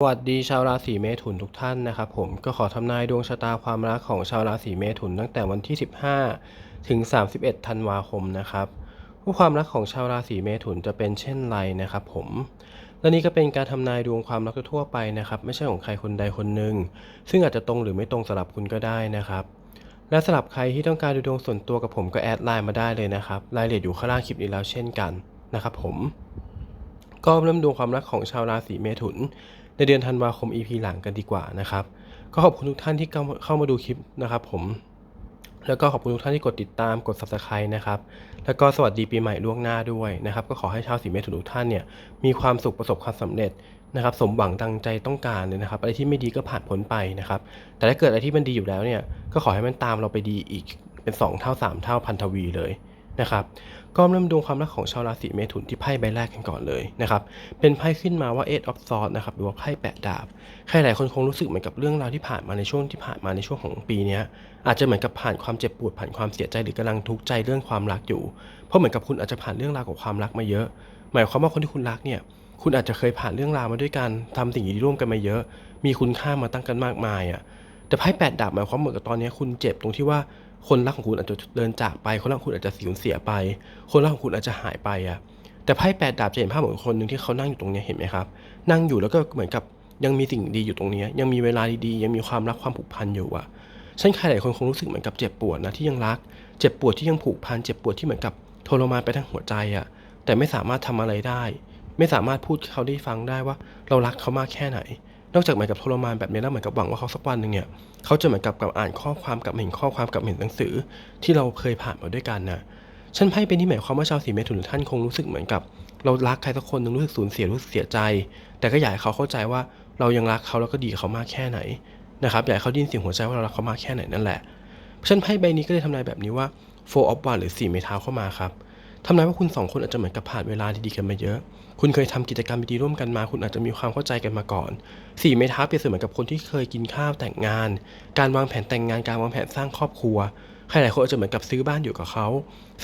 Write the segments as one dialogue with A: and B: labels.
A: สวัสดีชาวราศีเมถุนทุกท่านนะครับผมก็ขอทำนายดวงชะตาความรักของชาวราศีเมถุนตั้งแต่วันที่ 15 ถึง 31 ธันวาคมนะครับว่าความรักของชาวราศีเมถุนจะเป็นเช่นไรนะครับผมและนี่ก็เป็นการทำนายดวงความรักทั่วไปนะครับ ไม่ใช่ของใครคนใดคนหนึ่งซึ่งอาจจะตรงหรือไม่ตรงสำหรับคุณก็ได้นะครับ และสำหรับใครที่ต้องการดูดวงส่วนตัวกับผมก็แอดไลน์มาได้เลยนะครับรายละเอียดอยู่ข้างล่างคลิปนี้แล้วเช่นกันนะครับผมก็เริ่มดวงความรักของชาวราศีเมถุน ในเดือนธันวาคม EP หลังกันดีกว่านะครับ ก็ขอบคุณทุกท่านที่เข้ามาดูคลิปนะครับผม แล้วก็ขอบคุณทุกท่านที่กดติดตามกด subscribe นะครับ แล้วก็สวัสดีปีใหม่ล่วงหน้าด้วยนะครับ ก็ขอให้ชาวสีเมถุนทุกท่านเนี่ยมีความสุขประสบความสำเร็จนะครับ สมหวังดังใจต้องการเลยนะครับ อะไรที่ไม่ดีก็ผ่านพ้นไปนะครับ แต่ถ้าเกิดอะไรที่มันดีอยู่แล้วเนี่ย ก็ขอให้มันตามเราไปดีอีกเป็น 2 เท่า 3 เท่าพันทวีเลย นะครับก็เริ่มดวงความรักของชาวราศีเมถุนที่ไพ่ใบแรกกันก่อนเลยนะครับเป็นไพ่ขึ้นมาว่า Eight of Swords นะครับหรือว่าไพ่แปดดาบใครหลายคนคงรู้สึกเหมือนกับเรื่องราวที่ผ่านมาในช่วงที่ผ่านมาในช่วงของปีนี้อาจจะเหมือนกับผ่านความเจ็บปวดผ่านความเสียใจหรือกำลังทุกข์ใจเรื่องความรักอยู่ เพราะเหมือนกับคุณอาจจะผ่านเรื่องราวของความรักมาเยอะ หมายความว่าคนที่คุณรักเนี่ยคุณอาจจะเคยผ่านเรื่องราวมาด้วยกันทำสิ่งดีร่วมกันมาเยอะ มีคุณค่ามาตั้งกันมากมายอะแต่ไพ่แปดดาบหมายความเหมือนกับตอนนี้คุณเจ็บตรงที่ว่า คนรักของคุณอาจจะเดินจากไป คนรักของคุณอาจจะสูญเสียไป คนรักของคุณอาจจะหายไปอะแต่ไพ่แปดดาบจะเห็นภาพเหมือนคนหนึ่งที่เขานั่งอยู่ตรงนี้เห็นไหมครับ นั่งอยู่แล้วก็เหมือนกับยังมีสิ่งดีอยู่ตรงนี้ ยังมีเวลาดีๆยังมีความรักความผูกพันอยู่อะฉันใครหลายคนคงรู้สึกเหมือนกับเจ็บปวดนะที่ยังรัก เจ็บปวดที่ยังผูกพันเจ็บปวดที่เหมือนกับทรมานไปทั้งหัวใจอะแต่ไม่สามารถทำอะไรได้ ไม่สามารถพูดให้เขาได้ฟังได้ว่า เรารักเขามากแค่ไหน นอกจากเหมือนกับทรมานแบบนี้แล้วเหมือนกับหวังว่าเขาสักวันหนึ่งเนี่ยเขาจะเหมือนกับกับอ่านข้อความกับเห็นข้อความกับเห็นหนังสือ ที่เราเคยผ่านมาด้วยกันนะฉันไพ่เป็นที่หมายความว่าชาวสีเมถุนท่านคงรู้สึกเหมือนกับ เรารักใครสักคนหนึ่งรู้สึกสูญเสียรู้สึกเสียใจ แต่ก็อยากให้เขาเข้าใจว่าเรายังรักเขาแล้วก็ดีกับเขามากแค่ไหนนะครับอยากให้เขาดยินเสียงหัวใจว่าเรารักเขามากแค่ไหนนั่นแหละฉันไพ่ใบนี้ก็เลยทำนายแบบนี้ว่า four of wands หรือสี่ไม้เท้าเข้ามาครับ ทำนายว่าคุณสองคนอาจจะเหมือนกับผ่านเวลาดีๆกันมาเยอะ คุณเคยทำกิจกรรมดีๆร่วมกันมา คุณอาจจะมีความเข้าใจกันมาก่อนสี่ไม้เท้าเปรียบเสมือนกับคนที่เคยกินข้าวแต่งงาน การวางแผนแต่งงาน การวางแผนสร้างครอบครัว ใครหลายคนอาจจะเหมือนกับซื้อบ้านอยู่กับเขา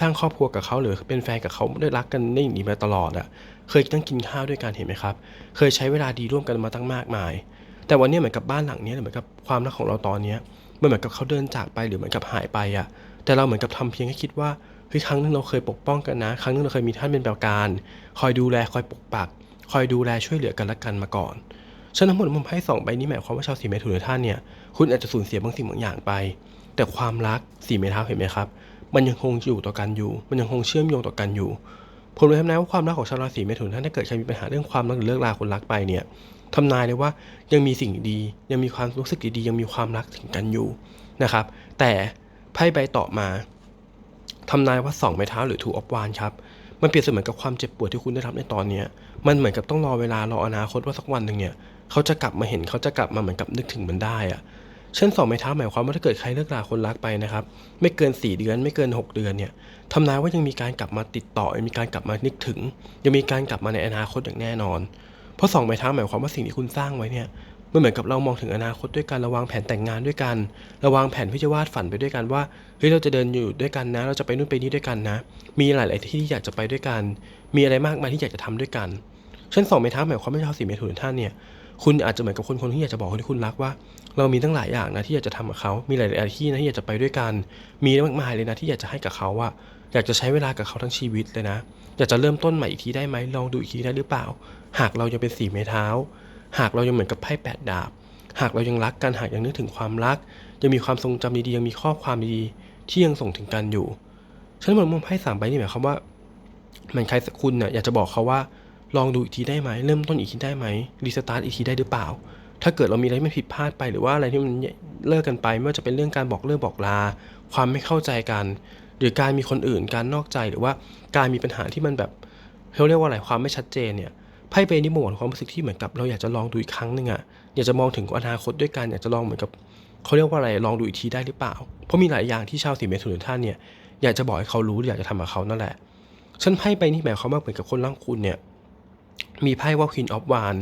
A: สร้างครอบครัวกับเขาหรือเป็นแฟนกับเขาได้รักกันได้อย่างนี้มาตลอดอะ เคยตั้งกินข้าวด้วยกันเห็นไหมครับ เคยใช้เวลาดีร่วมกันมาตั้งมากมาย แต่วันนี้เหมือนกับบ้านหลังนี้เหมือนกับความรักของเราตอนนี้มันเหมือนกับเขาเดินจากไปหรือเหมือนกับหายไปอะ แต่เราเหมือนกับทำเพียงแค่คิดว่า เฮ้ยครั้งหนึงเราเคยปกป้องกันนะ ครั้งหนึงเราเคยมีท่านเป็นแบบการ คอยดูแลคอยปกปัก คอยดูแลช่วยเหลือกันและกันมาก่อนฉะนั้นทั้งหมดผมให้สองใบนี้หมายความว่าชาวสีเมถุนท่านเนี่ยคุณอาจจะสูญเสียบางสิ่งบางอย่างไป แต่ความรักสีเมท้าเห็นไหมครับ มันยังคงอยู่ต่อกันอยู่ มันยังคงเชื่อมโยงต่อกันอยู่ผมเลยทำนายว่าความรักของชาวราศีเมถุนท่านถ้าเกิดใครมีปัญหาเรื่องความรักหรือเลิกลาคนรักไปเนี่ยทำนายเลยว่ายังมีสิ่งดี ยังมีความรู้สึกดีๆยังมีความรักถึงกันอยู่นะครับ แต่ไพ่ใบต่อมา ทำนายว่าสองไม้เท้าหรือถูออฟวานครับ มันเปรียบเสมือนกับความเจ็บปวดที่คุณได้รับในตอนนี้ มันเหมือนกับต้องรอเวลารออนาคตว่าสักวันหนึ่งเนี่ย เขาจะกลับมาเห็นเขาจะกลับมาเหมือนกับนึกถึงมันได้อะเช่นสองไม้เท้าหมายความว่าถ้าเกิดใครเลิกลาคนรักไปนะครับ ไม่เกิน 4 เดือน ไม่เกิน 6 เดือนเนี่ยทำนายว่ายังมีการกลับมาติดต่อยังมีการกลับมานึกถึง ยังมีการกลับมาในอนาคตอย่างแน่นอน เพราะสองไม้เท้าหมายความว่าสิ่งที่คุณสร้างไว้เนี่ย มันเหมือนกับเรามองถึงอนาคตด้วยกันราวางแผนแต่งงานด้วยกันราวางแผนที่จะวาดฝันไปด้วยกันว่าเฮ้ยเราจะเดินอยู่ด้วยกันนะ เราจะไปนู่นไปนี่ด้วยกันนะ มีหลาย ๆ ที่ที่อยากจะไปด้วยกัน มีอะไรมากมายที่อยากจะทำด้วยกันเช่นสองไม้เท้าหมายความว่าชาวสีเมถุนท่านเนี่ยคุณอาจจะเหมือนกับคนคนที่อยากจะบอกคนที่คุณรักว่า เรามีตั้งหลายอย่างนะที่อยากจะทำกับเขามีหลายๆที่นะที่อยากจะไปด้วยกัน มีมากมายเลยนะที่อยากจะให้กับเขาอะอยากจะใช้เวลากับเขาทั้งชีวิตเลยนะ อยากจะเริ่มต้นใหม่อีกทีได้ไหมลองดูอีกทีได้หรือเปล่า หากเรายังเป็นสีไม้เท้า หากเรายังเหมือนกับไพ่แปดดาบ หากเรายังรักกันหากยังนึกถึงความรัก ยังมีความทรงจำดีๆยังมีข้อความดีๆที่ยังส่งถึงกันอยู่ฉันมองมองไพ่สามใบนี่หมายความว่าเหมันใครสักคุณเนี่ยอยากจะบอกเขาว่าลองดูอีกทีได้ไหมเริ่มต้นอีกทีได้ไหมรีสตาร์ทอีกทีได้หรือเปล่า ถ้าเกิดเรามีอะไรไม่ผิดพลาดไปหรือว่าอะไรที่มันเลิกกันไปไม่ว่าจะเป็นเรื่องการบอกเลิกบอกลา ความไม่เข้าใจกัน หรือการมีคนอื่นการนอกใจหรือว่าการมีปัญหาที่มันแบบเขาเรียกว่าอะไรความไม่ชัดเจนเนี่ย ไพ่เปนี่บ่งบอกความรู้สึกที่เหมือนกับ เราอยากจะลองดูอีกครั้งหนึ่งอะอยากจะมองถึงอนาคตด้วยกันอยากจะลองเหมือนกับเขาเรียกว่าอะไรลองดูอีกทีได้หรือเปล่า เพราะมีหลายอย่างที่ชาวสีเมถุนท่านเนี่ยอยากจะบอกให้เขารู้หรืออยากจะทำกับเขานั่นแหละฉันไพ่ไปนี่หมายความว่าเหมือนกับคนร่างคุณเนี่ยมีไพ่ว่า Queen of w a n d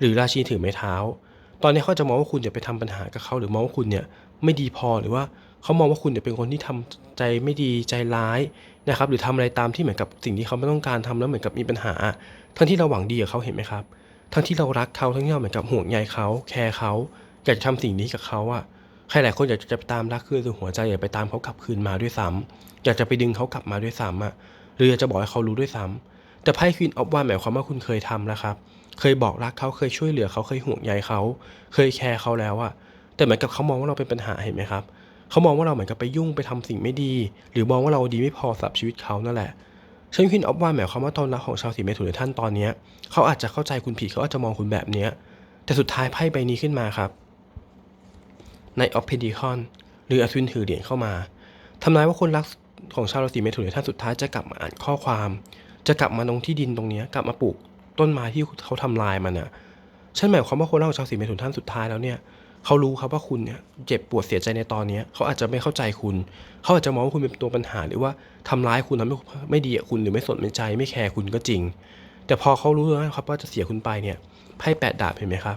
A: หรือราชินีถือไม้เท้า ตอนนี้เขาจะมองว่าคุณจะไปทำปัญหากับเขาหรือมองว่าคุณเนี่ยไม่ดีพอหรือว่า เขามองว่าคุณเนี่ยเป็นคนที่ทำใจไม่ดีใจร้ายนะครับหรือทำอะไรตามที่เหมือนกับสิ่งที่เขาไม่ต้องการทำแล้วเหมือนกับมีปัญหา ทั้งที่เราหวังดีกับเขาเห็นไหมครับ ทั้งที่เรารักเขาทั้งที่เราเหมือนกับห่วงใยเขาแคร์เขาอยากจะทำสิ่งนี้กับเขาอะใครหลายคนอยากจะไปตามรักคืนสู่หัวใจอยากไปตามเขากลับคืนมาด้วยซ้ำอยากจะไปดึงเขากลับมาด้วยซ้ำอะหรืออยากจะบอกให้เขารู้ด้วยซ้ำแต่ไพ่ควีนออฟวานหมายความว่าคุณเคยทำแล้วครับเคยบอกรักเขาเคยช่วยเหลือเขาเคยห่วงใยเขา เคยแคร์เขาแล้วอะแต่เหมือนกับเขามองว่าเราเป็นปัญหาเห็นไหมครับ เขามองว่าเราเหมือนกับไปยุ่งไปทำสิ่งไม่ดี หรือมองว่าเราดีไม่พอสำหรับชีวิตเขานั่นแหละเช่นควีนออฟวาหมายความว่าตอนรักของชาวสีเมถุนในท่านตอนเนี้ยเขาอาจจะเข้าใจคุณผิดเขาอาจจะมองคุณแบบเนี้ยแต่สุดท้ายไพ่ใบนี้ขึ้นมาครับ ในออฟเพดิคอนหรืออสุนถือเหรียญเข้ามาทำนายว่าคนรักของชาวราศีเมถุนในท่านสุดท้ายจะกลับมาอ่านข้อความ จะกลับมาตรงที่ดินตรงเนี้ยกลับมาปลูกต้นไม้ที่เขาทำลายมันอะฉันหมายความว่าคนรักของชาวราศีเมถุนท่านสุดท้ายแล้วเนี่ย เขารู้ครับว่าคุณเนี่ยเจ็บปวดเสียใจในตอนนี้เขาอาจจะไม่เข้าใจคุณ เขาอาจจะมองว่าคุณเป็นตัวปัญหาหรือว่าทำร้ายคุณทำให้ไม่ดีกับคุณหรือไม่สนใจไม่แคร์คุณก็จริง แต่พอเขารู้แล้วนะครับว่าจะเสียคุณไปเนี่ยไพ่แปดดาบเห็นไหมครับ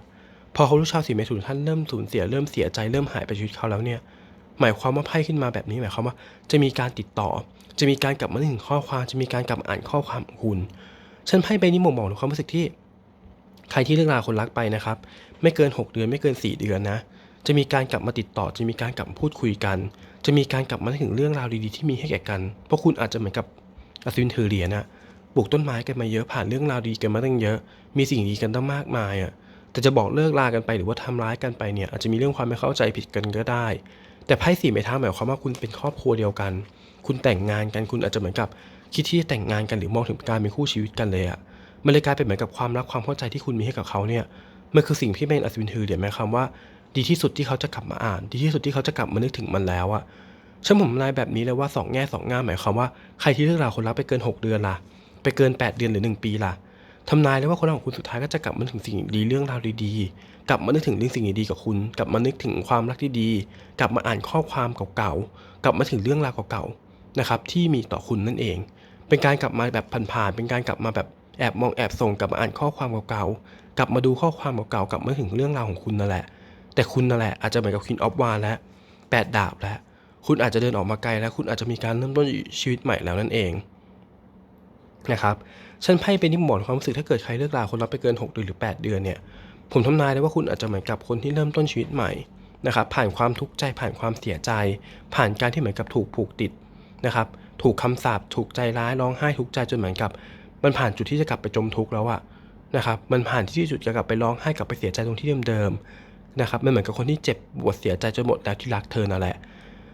A: พอเขารู้ชาวสีเมถุนท่านเริ่มสูญเสียเริ่มเสียใจเริ่มหายไปชีวิตเขาแล้วเนี่ยหมายความว่าไพ่ขึ้นมาแบบนี้หมายความว่าจะมีการติดต่อ จะมีการกลับมาถึงข้อความ จะมีการกลับอ่านข้อความของคุณฉันไพ่ใบนี้บ่งบอกถึงความรู้สึกที่ ใครที่เลิกลาคนรักไปนะครับ ไม่เกิน 6 เดือนไม่เกิน 4 เดือนนะ จะมีการกลับมาติดต่อ จะมีการกลับมาพูดคุยกัน จะมีการกลับมาถึงเรื่องราวดีๆที่มีให้แก่กัน เพราะคุณอาจจะเหมือนกับอสุนเทอเรียนะปลูกต้นไม้กันมาเยอะผ่านเรื่องราวดีกันมาตั้งเยอะ มีสิ่งดีกันตั้งมากมายอะแต่จะบอกเลิกลากันไปหรือว่าทำร้ายกันไปเนี่ยอาจจะมีเรื่องความไม่เข้าใจผิดกันก็ได้ แต่ไพ่สี่ไม้เท้าหมายความว่าคุณเป็นครอบครัวเดียวกัน คุณแต่งงานกันคุณอาจจะเหมือนกับคิดที่จะแต่งงานกันหรือมองถึงการเป็นคู่ชีวิตกันเลยอะ มันเลยกลายเป็นเหมือนกับความรักความเข้าใจที่คุณมีให้กับเขาเนี่ยมันคือสิ่งที่เป็นอัศวินถือเหรียญหมายความว่า ดีที่สุดที่เขาจะกลับมาอ่าน ดีที่สุดที่เขาจะกลับมานึกถึงมันแล้วอะฉันผมนายแบบนี้เลยว่าสองแง่สองงามหมายความว่าใครที่เลิกราคนรักไปเกิน 6 เดือนล่ะ ไปเกิน 8 เดือนหรือ 1 ปีล่ะทำนายเลยว่าคนรักของคุณสุดท้ายก็จะกลับมาถึงสิ่งดีเรื่องราวดีๆ กลับมานึกถึงเรื่องสิ่งดีๆกับคุณ กลับมานึกถึงความรักที่ดีกลับมาอ่านข้อความเก่าๆ กลับมาถึงเรื่องราวเก่าๆ นะครับที่มีต่อคุณนั่นเอง เป็นการกลับมาแบบผ่านๆ เป็นการกลับมาแบบ แอบมองแอบส่งกลับมาอ่านข้อความเก่าๆ กลับมาดูข้อความเก่าๆ กลับมาถึงเรื่องราวของคุณนั่นแหละ แต่คุณนั่นแหละอาจจะเหมือนกับค u นออฟวานแล้วแปดดาบแล้ว คุณอาจจะเดินออกมาไกลแล้ว คุณอาจจะมีการเริ่มต้นชีวิตใหม่แล้วนั่นเองนะครับ ฉันไพ่เป็นที่บอกความรู้สึกถ้าเกิดใครเลิกลาคนรักไปเกิน 6 เดือนหรือ 8 เดือนเนี่ย ผมทำนายได้ว่าคุณอาจจะเหมือนกับคนที่เริ่มต้นชีวิตใหม่นะครับ ผ่านความทุกข์ใจ ผ่านความเสียใจ ผ่านการที่เหมือนกับถูกผูกติดนะครับ ถูกคำสาปถูกใจร้ายร้องไห้ทุกใจจนเหมือนกับ มันผ่านจุดที่จะกลับไปจมทุกข์แล้วอะนะครับมันผ่านที่จุดจะกลับไปร้องไห้กลับไปเสียใจตรงที่เดิมๆนะครับมันเหมือนกับคนที่เจ็บปวดเสียใจจนหมดแล้วที่รักเธอนั่นแหละ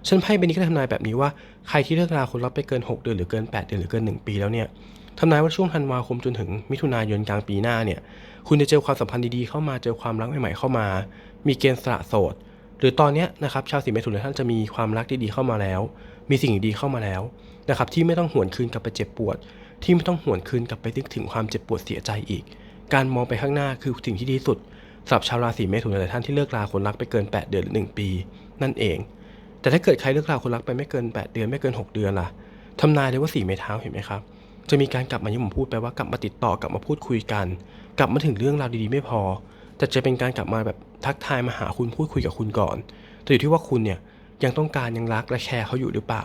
A: ฉันไพ่ใบนี้ก็ทำนายแบบนี้ว่าใครที่เลิกราคนรักไปเกิน 6 เดือนหรือเกิน 8 เดือนหรือเกิน 1 ปีแล้วเนี่ยทำนายว่าช่วงธันวาคมจนถึงมิถุนายนกลางปีหน้าเนี่ย คุณจะเจอความสัมพันธ์ดีๆเข้ามาเจอความรักใหม่ๆเข้ามา มีเกณฑ์สละโสด หรือตอนเนี้ยนะครับชาวสีเมถุนท่านจะมีความรักดีๆเข้ามาแล้ว มีสิ่งดีๆเข้ามาแล้วนะครับที่ไม่ต้องหวนคืนกลับไปเจ็บปวด ที่ไม่ต้องหวนคืนกลับไปนึกถึงความเจ็บปวดเสียใจอีก การมองไปข้างหน้าคือสิ่งที่ดีสุดสำหรับชาวราศีเมถุนหลายท่านที่เลิกราคนรักไปเกิน 8 เดือนหรือ1ปี นั่นเอง แต่ถ้าเกิดใครเลิกราคนรักไปไม่เกิน 8 เดือนไม่เกิน 6 เดือนล่ะทำนายเลยว่าสี่ไม้เท้าเห็นไหมครับจะมีการกลับมาที่ผมพูดไปว่ากลับมาติดต่อกลับมาพูดคุยกัน กลับมาถึงเรื่องราวดีๆไม่พอ แต่จะเป็นการกลับมาแบบทักทายมาหาคุณพูดคุยกับคุณก่อนแต่อยู่ที่ว่าคุณเนี่ยยังต้องการยังรักและแคร์เขาอยู่หรือเปล่า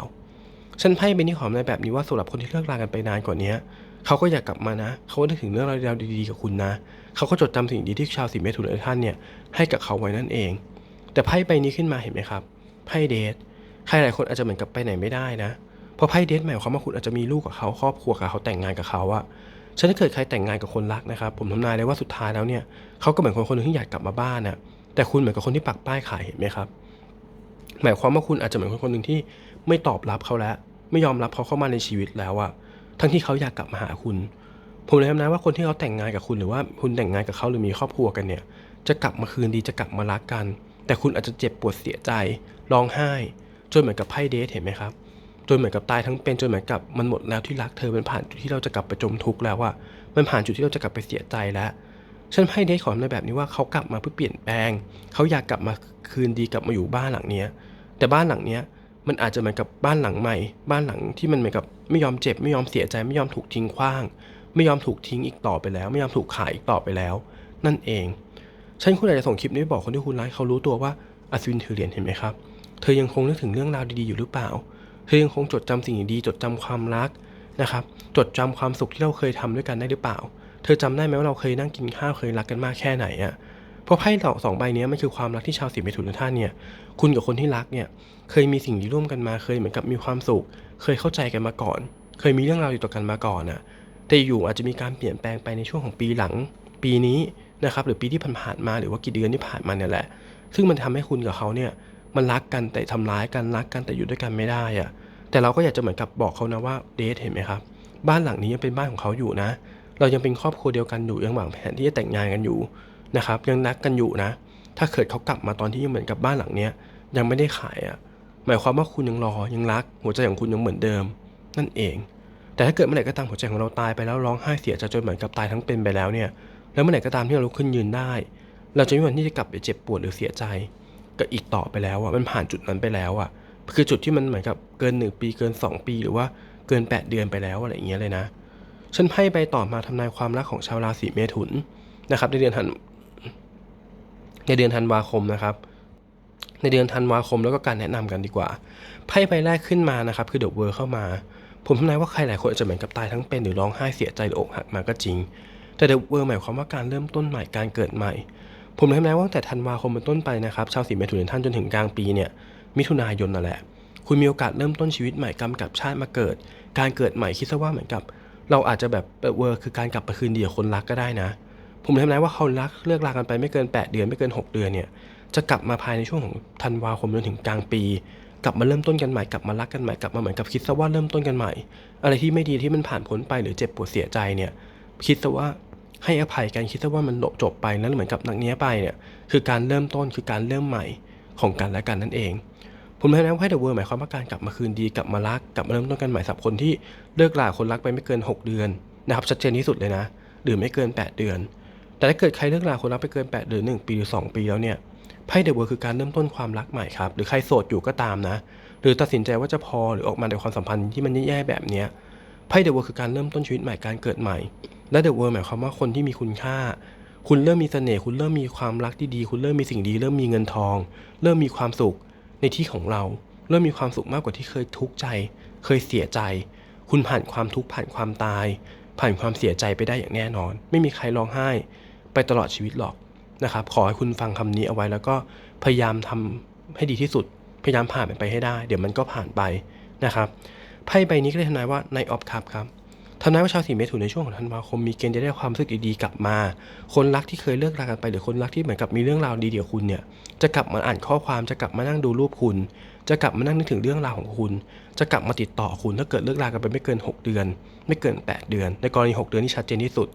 A: ฉันไพ่เป็นที่หอมในแบบนี้ว่าสำหรับคนที่เลิกรากันไปนานกว่านี้เขาก็อยากกลับมานะ เขาก็นึกถึงเรื่องราวดีๆกับคุณนะ เขาก็จดจำสิ่งดีที่ชาวสีเมถุนทุกท่านเนี่ยให้กับเขาไว้นั่นเอง แต่ไพ่ใบนี้ขึ้นมาเห็นไหมครับ ไพ่เดท ใครหลายคนอาจจะเหมือนกับไปไหนไม่ได้นะ เพราะไพ่เดทหมายความว่าคุณอาจจะมีลูกกับเขาครอบครัวกับเขาแต่งงานกับเขาอะฉันถ้าเกิดใครแต่งงานกับคนรักนะครับ ผมทำนายเลยว่าสุดท้ายแล้วเนี่ยเขาก็เหมือนคนคนหนึงที่อยากกลับมาบ้านน่ะแต่คุณเหมือนกับคนที่ปักป้ายขายเห็นไหมครับ หมายความว่าคุณอาจจะเหมือนคนคนหนึ่งที่ไม่ตอบรับเขาแล้ว ไม่ยอมรับเขาเข้ามาในชีวิตแล้วอะทั้งที่เขาอยากกลับมาหาคุณ ผมเลยทำนายว่าคนที่เขาแต่งงานกับคุณหรือว่าคุณแต่งงานกับเขาหรือมีครอบครัวกันเนี่ย จะกลับมาคืนดีจะกลับมารักกัน แต่คุณอาจจะเจ็บปวดเสียใจร้องไห้จนเหมือนกับไพ่เดทเห็นไหมครับจนเหมือนกับตายทั้งเป็นจนเหมือนกับมันหมดแล้วที่รักเธอมันผ่านจุดที่เราจะกลับไปจมทุกข์แล้วอะมันผ่านจุดที่เราจะกลับไปเสียใจแล้วฉันไพ่เดทขอในแบบนี้ว่าเขากลับมาเพื่อเปลี่ยนแปลง เขาอยากกลับมาคืนดีกลับมาอยู่บ้านหลังเนี้ย แต่บ้านหลังเนี้ยมันอาจจะเหมือนกับบ้านหลังใหม่ บ้านหลังที่มันเหมือนกับไม่ยอมเจ็บ ไม่ยอมเสียใจไม่ยอมถูกทิ้งขว้าง ไม่ยอมถูกทิ้งอีกต่อไปแล้ว ไม่ยอมถูกขายอีกต่อไปแล้ว นั่นเองฉันคุณอาจจะส่งคลิปนี้ไปบอกคนที่คุณรักเขารู้ตัวว่าอัศวินถือเหรียญเห็นไหมครับ เธอยังคงนึกถึงเรื่องราวดีๆอยู่หรือเปล่า เธอยังคงจดจำสิ่งดีๆจดจำความรักนะครับ จดจำความสุขที่เราเคยทำด้วยกันได้หรือเปล่า เธธอจำได้ไหมว่าเราเคยนั่งกินข้าวเคยรักกันมากแค่ไหนอะ เพราะไพ่สองสองใบนี้มันคือความรักที่ชาวสีเมถุนทุกท่านเนี่ย คุณกับคนที่รักเนี่ย เคยมีสิ่งที่ร่วมกันมา เคยเหมือนกับมีความสุข เคยเข้าใจกันมาก่อน เคยมีเรื่องราวอยู่ต่อกันมาก่อนน่ะแต่อยู่อาจจะมีการเปลี่ยนแปลงไปในช่วงของปีหลัง ปีนี้นะครับ หรือปีที่ผ่านมา หรือว่ากี่เดือนที่ผ่านมาเนี่ยแหละ ซึ่งมันทำให้คุณกับเขาเนี่ย มันรักกันแต่ทำร้ายกัน รักกันแต่อยู่ด้วยกันไม่ได้อะแต่เราก็อยากจะเหมือนกับบอกเขานะว่าเดทเห็นไหมครับ บ้านหลังนี้ยังเป็นบ้านของเขาอยู่นะ เรายังเป็นครอบครัวเดียวกันอยู่ยังหวังแผนที่จะแต่งงานกันอยู่ นะครับยังรักกันอยู่นะ ถ้าเกิดเขากลับมาตอนที่ยังเหมือนกับบ้านหลังเนี้ยยังไม่ได้ขายอะ่ะหมายความว่าคุณยังรอยังรัก หัวใจของคุณยังเหมือนเดิม นั่นเอง แต่ถ้าเกิดเมื่อไหร่ก็ตามหัวใจของเราตายไปแล้วร้องไห้เสียใจจนเหมือนกับตายทั้งเป็นไปแล้วเนี่ยแล้วเมื่อไหร่ก็ตามที่เราลุกขึ้นยืนได้ เราจะไม่มีวันที่จะกลับไปเจ็บปวดหรือเสียใจกับอีกต่อไปแล้วอะมันผ่านจุดนั้นไปแล้วอะคือจุดที่มันเหมือนกับเกินหนึ่งปีเกินสองปีหรือว่าเกินแปดเดือนไปแล้วอะไรอย่างเงี้ยเลยนะฉันไพ่ไปต่อมาทำนายความรักของชาวราศีเมถุนนะครับในเดือน ในเดือนธันวาคมนะครับ ในเดือนธันวาคมแล้วก็การแนะนำกันดีกว่าไพ่ใบแรกขึ้นมานะครับ คือเดอะเวอร์เข้ามา ผมทำนายว่าใครหลายคนอาจจะเหมือนกับตายทั้งเป็นหรือร้องไห้เสียใจหรืออกหักมาก็จริง แต่เดอะเวอร์หมายความว่าการเริ่มต้นใหม่การเกิดใหม่ ผมทำนายว่าตั้งแต่ธันวาคมเป็นต้นไปนะครับชาวสีเมถุนท่านจนถึงกลางปีเนี่ยมิถุนายนนั่นแหละคุณมีโอกาสเริ่มต้นชีวิตใหม่กำกับชาติมาเกิด การเกิดใหม่คิดซะว่าเหมือนกับ เราอาจจะแบบเวอร์คือการกลับไปคืนดีกับคนรักก็ได้นะ ผมทำนายว่าเขารักเลิกลากันไปไม่เกิน 8 เดือนไม่เกิน 6 เดือนเนี่ยจะกลับมาภายในช่วงของธันวาคมจนถึงกลางปี กลับมาเริ่มต้นกันใหม่กลับมารักกันใหม่กลับมาเหมือนกับคิดซะว่าเริ่มต้นกันใหม่ อะไรที่ไม่ดีที่มันผ่านพ้นไปหรือเจ็บปวดเสียใจเนี่ยคิดซะว่าให้อภัยกันคิดซะว่ามันจบไปแล้วเหมือนกับนักเนี้ยไปเนี่ยคือการเริ่มต้นคือการเริ่มใหม่ของกันและกันนั่นเอง ผมทำนายว่าให้เดอะเวิร์หมายความว่าการกลับมาคืนดีกลับมารักกลับมาเริ่มต้นกันใหม่สำหรับคนที่เลิกลาคนรักไปไม่เกิน 6 เดือนนะครับชัดเจนที่สุดเลยนะ หรือไม่เกิน 8 เดือน แต่ถ้าเกิดใครเลิกลาคนรักไปเกิน8เดือน1ปีหรือ 2 ปีแล้วเนี่ยไพ่เดอะเวิร์คือการเริ่มต้นความรักใหม่ครับ หรือใครโสดอยู่ก็ตามนะ หรือตัดสินใจว่าจะพอหรือออกมาในความสัมพันธ์ที่มันแย่ๆแบบเนี้ยไพ่เดอะเวิร์คือการเริ่มต้นชีวิตใหม่การเกิดใหม่ และเดอะเวิร์หมายความว่าคนที่มีคุณค่า คุณเริ่มมีเสน่ห์คุณเริ่มมีความรักที่ดี คุณเริ่มมีสิ่งดี เริ่มมีเงินทอง เริ่มมีความสุขในที่ของเรา เริ่มมีความสุขมากกว่าที่เคยทุกข์ใจ เคยเสียใจ คุณผ่านความทุกข์ผ่านความตาย ผ่านความเสียใจไปได้อย่างแน่นอน ไม่มีใครร้องไห้ ไปตลอดชีวิตหรอกนะครับ ขอให้คุณฟังคำนี้เอาไว้แล้วก็พยายามทำให้ดีที่สุด พยายามผ่านมันไปให้ได้ เดี๋ยวมันก็ผ่านไปนะครับไพ่ใบนี้ก็เลยทำนายว่าในออฟคัพครับทำนายว่าชาวสีเมถุนในช่วงของธันวาคมมีเกณฑ์จะได้ความรู้สึกดีๆกลับมา คนรักที่เคยเลิกรากันไปหรือคนรักที่เหมือนกับมีเรื่องราวดีๆกับคุณเนี่ยจะกลับมาอ่านข้อความจะกลับมานั่งดูรูปคุณ จะกลับมานั่งนึกถึงเรื่องราวของคุณ จะกลับมาติดต่อคุณถ้าเกิดเลิกรากันไปไม่เกิน 6 เดือน ไม่เกิน 8 เดือน ในกรณี 6 เดือนที่ชัดเจนที่สุด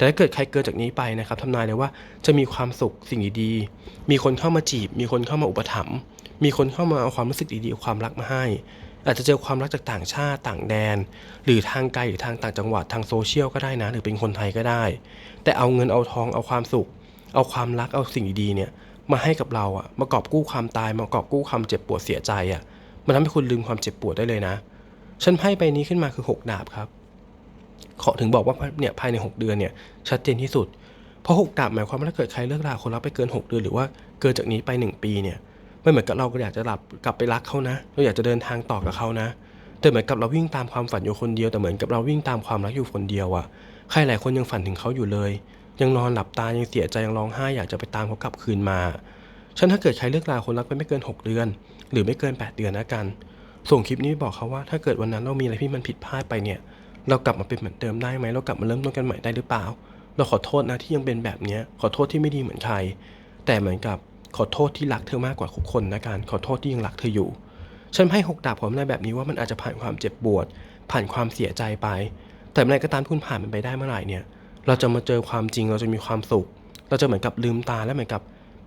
A: แต่ถ้าเกิดใครเกินจากนี้ไปนะครับทำนายเลยว่าจะมีความสุขสิ่งดีๆมีคนเข้ามาจีบ มีคนเข้ามาอุปถัมภ์มีคนเข้ามาเอาความรู้สึกดีๆความรักมาให้ อาจจะเจอความรักจากต่างชาติต่างแดน หรือทางไกลหรือทางต่างจังหวัดทางโซเชียลก็ได้นะ หรือเป็นคนไทยก็ได้ แต่เอาเงินเอาทองเอาความสุข เอาความรักเอาสิ่งดีๆเนี่ยมาให้กับเราอะมากอบกู้ความตายมากอบกู้ความเจ็บปวดเสียใจอะมันทำให้คุณลืมความเจ็บปวดได้เลยนะฉันไพ่ใบนี้ขึ้นมาคือ 6 ดาบครับ ขอถึงบอกว่าเนี่ยภายใน 6 เดือนเนี่ยชัดเจนที่สุด เพราะ6ดาบหมายความว่าถ้าเกิดใครเลิกราคนรักไปเกิน 6 เดือนหรือว่าเกินจากนี้ไป 1 ปีเนี่ยไม่เหมือนกับเราก็อยากจะหลับกลับไปรักเขานะเราอยากจะเดินทางต่อกับเขานะ แต่เหมือนกับเราวิ่งตามความฝันอยู่คนเดียวแต่เหมือนกับเราวิ่งตามความรักอยู่คนเดียวอะใครหลายคนยังฝันถึงเขาอยู่เลย ยังนอนหลับตายังเสียใจยังร้องไห้อยากจะไปตามเขากลับคืนมาฉันถ้าเกิดใครเลิกลาคนรักไปไม่เกิน 6 เดือน หรือไม่เกิน 8 เดือนนะกัน ส่งคลิปนี้บอกเขาว่าถ้าเกิดวันนั้นเรามีอะไรที่มันผิดพลาดไปเนี่ย เรากลับมาเป็นเหมือนเดิมได้ไหมเรากลับมาเริ่มต้นกันใหม่ได้หรือเปล่า เราขอโทษนะที่ยังเป็นแบบนี้ขอโทษที่ไม่ดีเหมือนใคร แต่เหมือนกับขอโทษที่รักเธอมากกว่าทุกคนนะการขอโทษที่ยังรักเธออยู่ ฉันให้หกดาบผมในแบบนี้ว่ามันอาจจะผ่านความเจ็บปวด ผ่านความเสียใจไป แต่เมื่อไหรก็ตามที่คุณผ่านมันไปได้เมื่อไหร่เนี่ย เราจะมาเจอความจริงเราจะมีความสุข เราจะเหมือนกับลืมตาและเหมือนกับ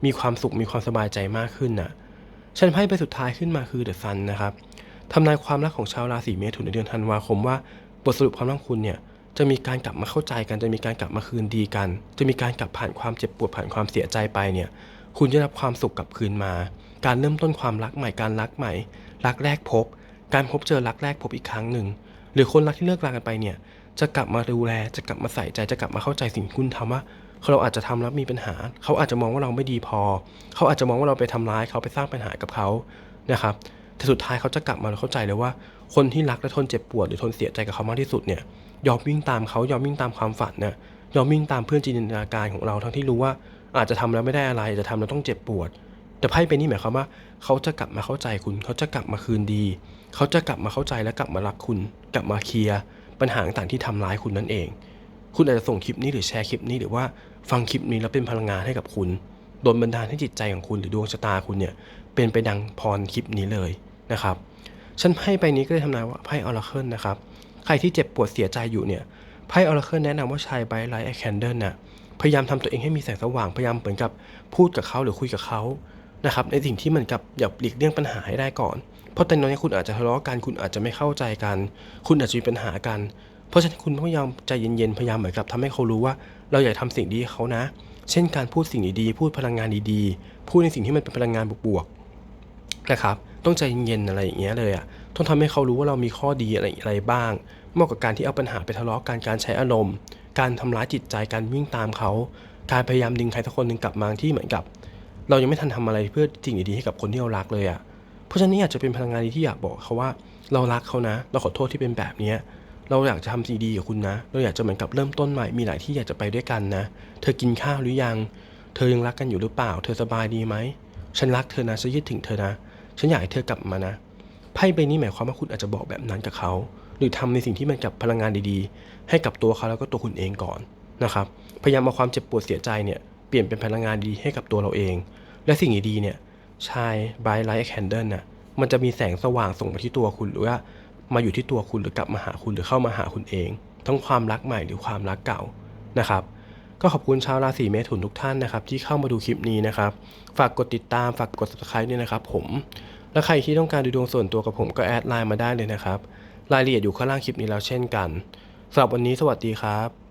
A: มีความสุขมีความสบายใจมากขึ้นน่ะฉันไพ่ใบสุดท้ายขึ้นมาคือเดอะซันนะครับทำนายความรักของชาวราศีเมถุนในเดือนธันวาคมว่า บทสรุปความรักคุณเนี่ยจะมีการกลับมาเข้าใจกัน จะมีการกลับมาคืนดีกัน จะมีการกลับผ่านความเจ็บปวดผ่านความเสียใจไปเนี่ย คุณจะรับความสุขกลับคืนมา การเริ่มต้นความรักใหม่การรักใหม่ รักแรกพบ การพบเจอรักแรกพบอีกครั้งหนึ่ง หรือคนรักที่เลิกรากันไปเนี่ย จะกลับมาดูแล จะกลับมาใส่ใจ จะกลับมาเข้าใจสิ่งที่คุณทำว่าเราอาจจะทำแล้วมีปัญหา เขาอาจจะมองว่าเราไม่ดีพอ เขาอาจจะมองว่าเราไปทำร้ายเขาไปสร้างปัญหากับเขานะครับ แต่สุดท้ายเขาจะกลับมาเข้าใจเลยว่า คนที่รักและทนเจ็บปวดหรือทนเสียใจกับเขามากที่สุดเนี่ยยอมวิ่งตามเขายอมวิ่งตามความฝันเนี่ยยอมวิ่งตามเพื่อนจินตนาการของเราทั้งที่รู้ว่าอาจจะทำแล้วไม่ได้อะไรจะทำแล้วต้องเจ็บปวด แต่ไพ่เป็นนี่หมายความว่า เขาจะกลับมาเข้าใจคุณ เขาจะกลับมาคืนดี เขาจะกลับมาเข้าใจและกลับมารักคุณ กลับมาเคลียร์ปัญหาต่างที่ทำร้ายคุณนั่นเอง คุณอาจจะส่งคลิปนี้หรือแชร์คลิปนี้หรือว่าฟังคลิปนี้แล้วเป็นพลังงานให้กับคุณโดนบันดาลให้จิตใจของคุณหรือดวงชะตาคุณเนี่ยเป็นไปดังพรคลิปนี้เลย นะครับฉันไพ่ใบนี้ก็เลยทำนายว่าไพ่ออราเคิลนะครับ ใครที่เจ็บปวดเสียใจอยู่เนี่ยไพ่ออราเคิลแนะนำว่าชายไบไลท์ไอแคนเดิลน่ะพยายามทำตัวเองให้มีแสงสว่างพยายามเหมือนกับพูดกับเขาหรือคุยกับเขานะครับในสิ่งที่เหมือนกับอย่าหลีกเลี่ยงปัญหาให้ได้ก่อน เพราะตอนนี้คุณอาจจะทะเลาะกันคุณอาจจะไม่เข้าใจกัน คุณอาจจะมีปัญหากัน เพราะฉะนั้นคุณพยายามใจเย็นๆพยายามเหมือนกับทำให้เขารู้ว่า เราอยากทำสิ่งดีให้เขานะ เช่นการพูดสิ่งดีๆพูดพลังงานดีๆพูดในสิ่งที่มันเป็นพลังงานบวกๆนะครับ ต้องใจเย็นอะไรอย่างเงี้ยเลยอะต้องทำให้เขารู้ว่าเรามีข้อดีอะไรอะไรบ้างมากกว่าการที่เอาปัญหาไปทะเลาะกันการใช้อารมณ์ การทำร้ายจิตใจการวิ่งตามเขา การพยายามดึงใครสักคนหนึ่งกลับมาที่เหมือนกับ เรายังไม่ทันทำอะไรเพื่อสิ่งดีๆให้กับคนที่เรารักเลยอะเพราะฉะนั้นอาจจะเป็นพลังงานดีที่อยากบอกเขาว่า เรารักเขานะ เราขอโทษที่เป็นแบบเนี้ยเราอยากจะทำสิ่งดีกับคุณนะ เราอยากจะเหมือนกับเริ่มต้นใหม่ มีหลายที่อยากจะไปด้วยกันนะ เธอกินข้าวหรือยัง เธอยังรักกันอยู่หรือเปล่า เธอสบายดีไหม ฉันรักเธอนะ ฉันยึดถึงเธอนะ ฉันอยากให้เธอกลับมานะไพ่ใบนี้หมายความว่าคุณอาจจะบอกแบบนั้นกับเขา หรือทำในสิ่งที่มันกับพลังงานดีๆ ให้กับตัวเขาแล้วก็ตัวคุณเองก่อนนะครับพยายามเอาความเจ็บปวดเสียใจเนี่ยเปลี่ยนเป็นพลังงานดีให้กับตัวเราเอง และสิ่งดีๆเนี่ยชาย bright light candle น่ะมันจะมีแสงสว่างส่งมาที่ตัวคุณหรือว่ามาอยู่ที่ตัวคุณหรือกลับมาหาคุณหรือเข้ามาหาคุณเอง ทั้งความรักใหม่หรือความรักเก่านะครับ ก็ขอบคุณชาวราศีเมถุนทุกท่านนะครับที่เข้ามาดูคลิปนี้นะครับ ฝากกดติดตามฝากกด subscribe ด้วยนะครับผม และใครที่ต้องการดูดวงส่วนตัวกับผมก็แอดไลน์มาได้เลยนะครับ รายละเอียดอยู่ข้างล่างคลิปนี้แล้วเช่นกันสำหรับวันนี้สวัสดีครับ